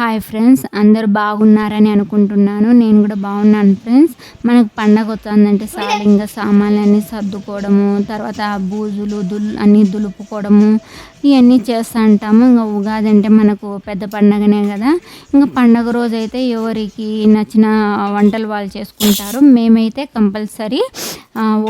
Hi friends అందరు బాగున్నారని అనుకుంటున్నాను. నేను కూడా బాగున్నాను ఫ్రెండ్స్ మనకు పండగ వస్తుందంటే సార్ ఇంకా సామాన్లన్నీ సర్దుకోవడము తర్వాత బూజులు దుల్ అన్నీ దులుపుకోవడము ఇవన్నీ చేస్తూ ఉంటాము. ఇంకా ఉగాది అంటే మనకు పెద్ద పండగనే కదా. ఇంకా పండగ రోజు అయితే ఎవరికి నచ్చిన వంటలు వాళ్ళు చేసుకుంటారు. మేమైతే కంపల్సరీ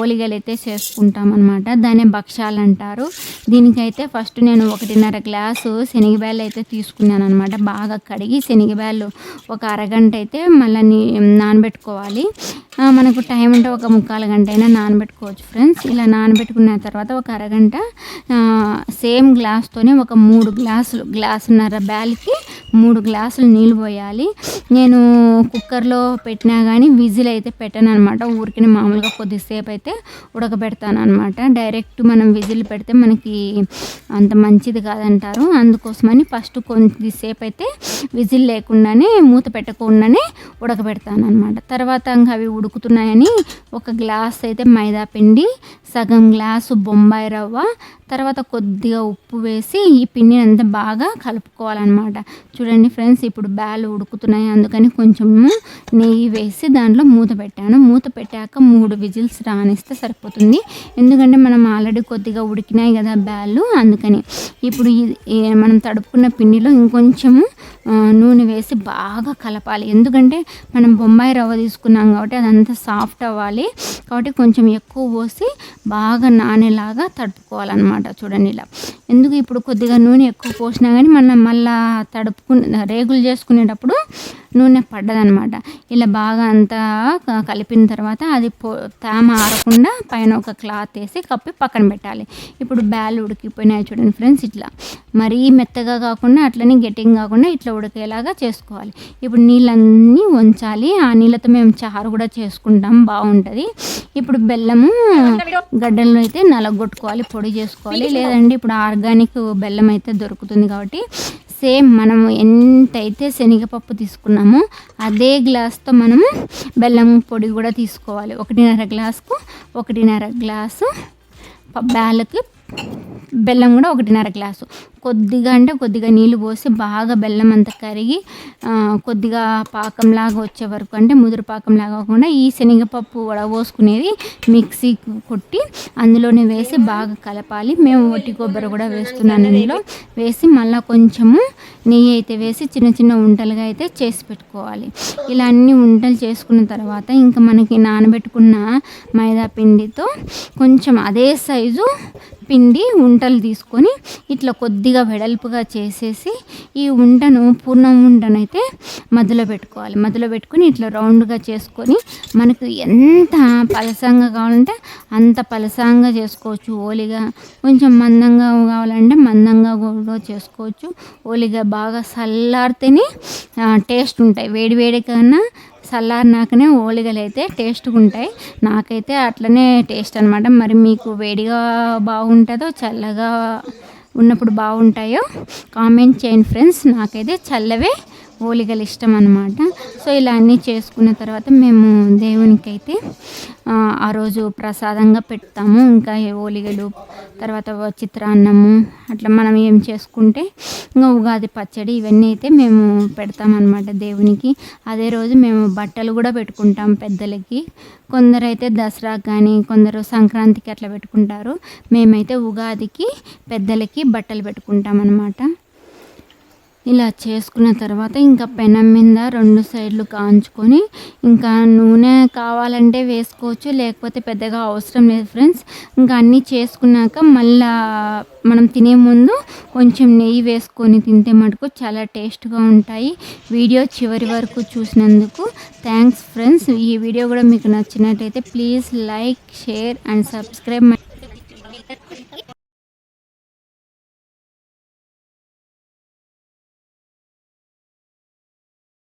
ఓలిగలు అయితే చేసుకుంటాం అనమాట దాన్ని భక్ష్యాలు అంటారు దీనికైతే ఫస్ట్ నేను ఒకటిన్నర గ్లాసు శనగబ్యాలు అయితే తీసుకున్నాను అనమాట బాగా కడిగి శనగబ్యాలు ఒక అరగంట అయితే మళ్ళీ నానబెట్టుకోవాలి. మనకు టైం ఉంటే ఒక ముక్కాలు గంట అయినా నానబెట్టుకోవచ్చు ఫ్రెండ్స్. ఇలా నానబెట్టుకున్న తర్వాత ఒక అరగంట సేమ్ గ్లాస్తోనే ఒక మూడు గ్లాసులు గ్లాసున్నర బ్యాల్కి మూడు గ్లాసులు నీళ్ళు పోయాలి. నేను కుక్కర్లో పెట్టినా కానీ విజిల్ అయితే పెట్టాను అనమాట ఊరికి మామూలుగా కొద్దిసేపు అయితే ఉడకబెడతాను అనమాట డైరెక్ట్ మనం విజిల్ పెడితే మనకి అంత మంచిది కాదంటారు. అందుకోసమని ఫస్ట్ కొద్దిసేపు అయితే విజిల్ లేకుండానే మూత పెట్టకుండానే ఉడకబెడతాను అనమాట తర్వాత ఇంకా అవి ఉడుకుతున్నాయని ఒక గ్లాస్ అయితే మైదా పిండి సగం గ్లాసు బొంబాయి రవ్వ తర్వాత కొద్దిగా ఉప్పు వేసి ఈ పిండిని అంతా బాగా కలుపుకోవాలన్నమాట. చూడండి ఫ్రెండ్స్ ఇప్పుడు బ్యాలు ఉడుకుతున్నాయి. అందుకని కొంచెము నెయ్యి వేసి దాంట్లో మూత పెట్టాను. మూత పెట్టాక మూడు విజిల్స్ రానిస్తే సరిపోతుంది. ఎందుకంటే మనం ఆల్రెడీ కొద్దిగా ఉడికినాయి కదా బ్యాలు. అందుకని ఇప్పుడు మనం తడుపుకున్న పిండిలో ఇంకొంచెము నూనె వేసి బాగా కలపాలి. ఎందుకంటే మనం బొంబాయి రవ్వ తీసుకున్నాం కాబట్టి అదంతా సాఫ్ట్ అవ్వాలి. కాబట్టి కొంచెం ఎక్కువ పోసి బాగా నానేలాగా తడుపుకోవాలన్నమాట. చూడండి ఇలా. ఎందుకు ఇప్పుడు కొద్దిగా నూనె ఎక్కువ పోసినా కానీ మనం మళ్ళీ తడుపుకునే రేగులు చేసుకునేటప్పుడు నూనె పడ్డదనమాట ఇలా బాగా అంతా కలిపిన తర్వాత అది పో తేమ ఆరకుండా పైన ఒక క్లాత్ వేసి కప్పి పక్కన పెట్టాలి. ఇప్పుడు బ్యాల్ ఉడికిపోయినాయి చూడండి ఫ్రెండ్స్ ఇట్లా. మరీ మెత్తగా కాకుండా అట్లనే గట్టిగా కాకుండా ఇట్లా ఉడికేలాగా చేసుకోవాలి. ఇప్పుడు నీళ్ళన్నీ ఉంచాలి ఆ నీళ్ళతో మేము చారు కూడా చేసుకుంటాం. బాగుంటుంది. ఇప్పుడు బెల్లము గడ్డల్లో అయితే నలగొట్టుకోవాలి పొడి చేసుకోవాలి. లేదండి ఇప్పుడు ఆర్గానిక్ బెల్లం అయితే దొరుకుతుంది కాబట్టి సేమ్ మనము ఎంతైతే శనగపప్పు తీసుకున్నామో అదే గ్లాస్తో మనము బెల్లం పొడి కూడా తీసుకోవాలి. ఒకటిన్నర గ్లాసుకు ఒకటిన్నర గ్లాసు బ్యాలకి బెల్లం కూడా ఒకటిన్నర గ్లాసు. కొద్దిగా అంటే కొద్దిగా నీళ్ళు పోసి బాగా బెల్లం అంతా కరిగి కొద్దిగా పాకంలాగా వచ్చే వరకు అంటే ముదురు పాకంలాగా కాకుండా ఈ శనగపప్పు వడపోసుకునేది మిక్సీ కొట్టి అందులోనే వేసి బాగా కలపాలి. మేము ఒట్టి కొబ్బరి కూడా వేస్తున్నాను అందులో వేసి మళ్ళీ కొంచెము నెయ్యి అయితే వేసి చిన్న చిన్న ఉంటలుగా అయితే చేసి పెట్టుకోవాలి. ఇలా అన్ని ఉంటలు చేసుకున్న తర్వాత ఇంకా మనకి నానబెట్టుకున్న మైదా పిండితో కొంచెం అదే సైజు పిండి ఉంటలు తీసుకొని ఇట్లా కొద్దిగా వెడల్పుగా చేసేసి ఈ ఉండను పూర్ణం అయితే మధ్యలో పెట్టుకోవాలి. మధ్యలో పెట్టుకొని ఇట్లా రౌండ్గా చేసుకొని మనకు ఎంత పలసంగా కావాలంటే అంత పలసంగా చేసుకోవచ్చు. ఓలిగా కొంచెం మందంగా కావాలంటే మందంగా కూడా చేసుకోవచ్చు. ఓలిగా బాగా చల్లారితేనే టేస్ట్ ఉంటాయి. వేడి వేడి కన్నా చల్లారినాకనే ఓలిగలు అయితే టేస్ట్గా ఉంటాయి. నాకైతే అట్లనే టేస్ట్ అనమాట మరి మీకు వేడిగా బాగుంటుందో చల్లగా ఉన్నప్పుడు బాగుంటాయో కామెంట్ చేయండి ఫ్రెండ్స్. నాకైతే చల్లవే ఓలిగలు ఇష్టం అనమాట సో ఇలా అన్నీ చేసుకున్న తర్వాత మేము దేవునికైతే ఆ రోజు ప్రసాదంగా పెడతాము. ఇంకా ఓలిగలు తర్వాత చిత్రాన్నము అట్లా మనం ఏం చేసుకుంటే ఇంకా ఉగాది పచ్చడి ఇవన్నీ అయితే మేము పెడతామన్నమాట దేవునికి. అదే రోజు మేము బట్టలు కూడా పెట్టుకుంటాం పెద్దలకి. కొందరైతే దసరా కానీ కొందరు సంక్రాంతికి అట్లా పెట్టుకుంటారు. మేమైతే ఉగాదికి పెద్దలకి బట్టలు పెట్టుకుంటాం అనమాట ఇలా చేసుకున్న తర్వాత ఇంకా పెనం మీద రెండు సైడ్లు కాంచుకొని ఇంకా నూనె కావాలంటే వేసుకోవచ్చు లేకపోతే పెద్దగా అవసరం లేదు ఫ్రెండ్స్. ఇంకా అన్నీ చేసుకున్నాక మళ్ళా మనం తినే ముందు కొంచెం నెయ్యి వేసుకొని తింటే మటుకు చాలా టేస్ట్గా ఉంటాయి. వీడియో చివరి వరకు చూసినందుకు థ్యాంక్స్ ఫ్రెండ్స్. ఈ వీడియో కూడా మీకు నచ్చినట్టయితే please like share and subscribe